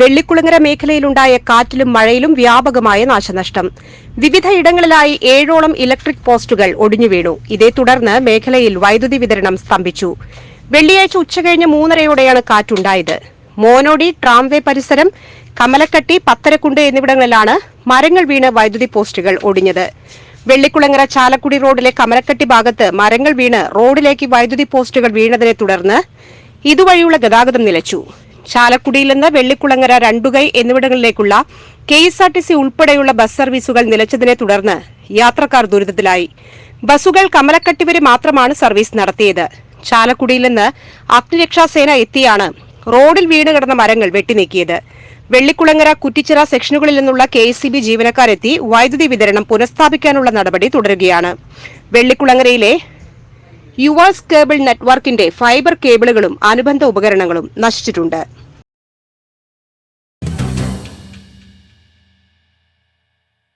വെള്ളിക്കുളങ്ങര മേഖലയിലുണ്ടായ കാറ്റിലും മഴയിലും വ്യാപകമായ നാശനഷ്ടം. വിവിധ ഇടങ്ങളിലായി ഏഴോളം ഇലക്ട്രിക് പോസ്റ്റുകൾ ഒടിഞ്ഞുവീണു ഇതേ തുടർന്ന് മേഖലയിൽ വൈദ്യുതി വിതരണം സ്തംഭിച്ചു. വെള്ളിയാഴ്ച ഉച്ചകഴിഞ്ഞ് മൂന്നരയോടെയാണ് കാറ്റുണ്ടായത്. മോനോടി ട്രാംവേ പരിസരം കമലക്കട്ടി പത്തരക്കുണ്ട് എന്നിവിടങ്ങളിലാണ് മരങ്ങൾ വീണ് വൈദ്യുതി പോസ്റ്റുകൾ ഒടിഞ്ഞത്. വെള്ളിക്കുളങ്ങര ചാലക്കുടി റോഡിലെ കമലക്കട്ടി ഭാഗത്ത് മരങ്ങൾ വീണ് റോഡിലേക്ക് വൈദ്യുതി പോസ്റ്റുകൾ വീണതിനെ തുടർന്ന് ഇതുവഴിയുള്ള ഗതാഗതം നിലച്ചു. ചാലക്കുടിയിൽ നിന്ന് Vellikulangara രണ്ടുകൈ എന്നിവിടങ്ങളിലേക്കുള്ള K S R T C ഉൾപ്പെടെയുള്ള ബസ് സർവീസുകൾ നിലച്ചതിനെ തുടർന്ന് യാത്രക്കാർ ദുരിതത്തിലായി. ബസ്സുകൾ കമലക്കട്ടി വരെ മാത്രമാണ് സർവീസ് നടത്തിയത്. ചാലക്കുടിയിൽ നിന്ന് അഗ്നിരക്ഷാസേന എത്തിയാണ് റോഡിൽ വീണ് കിടന്ന മരങ്ങൾ വെട്ടിനീക്കിയത്. വെള്ളിക്കുളങ്ങര കുറ്റിച്ചിറ സെക്ഷനുകളിൽ നിന്നുള്ള കെ എസ് സി ബി ജീവനക്കാരെത്തി വൈദ്യുതി വിതരണം പുനഃസ്ഥാപിക്കാനുള്ള നടപടി തുടരുകയാണ്. വെള്ളിക്കുളങ്ങരയിലെ യുവാസ് കേബിൾ നെറ്റ്വർക്കിന്റെ ഫൈബർ കേബിളുകളും അനുബന്ധ ഉപകരണങ്ങളും നശിച്ചിട്ടുണ്ട്.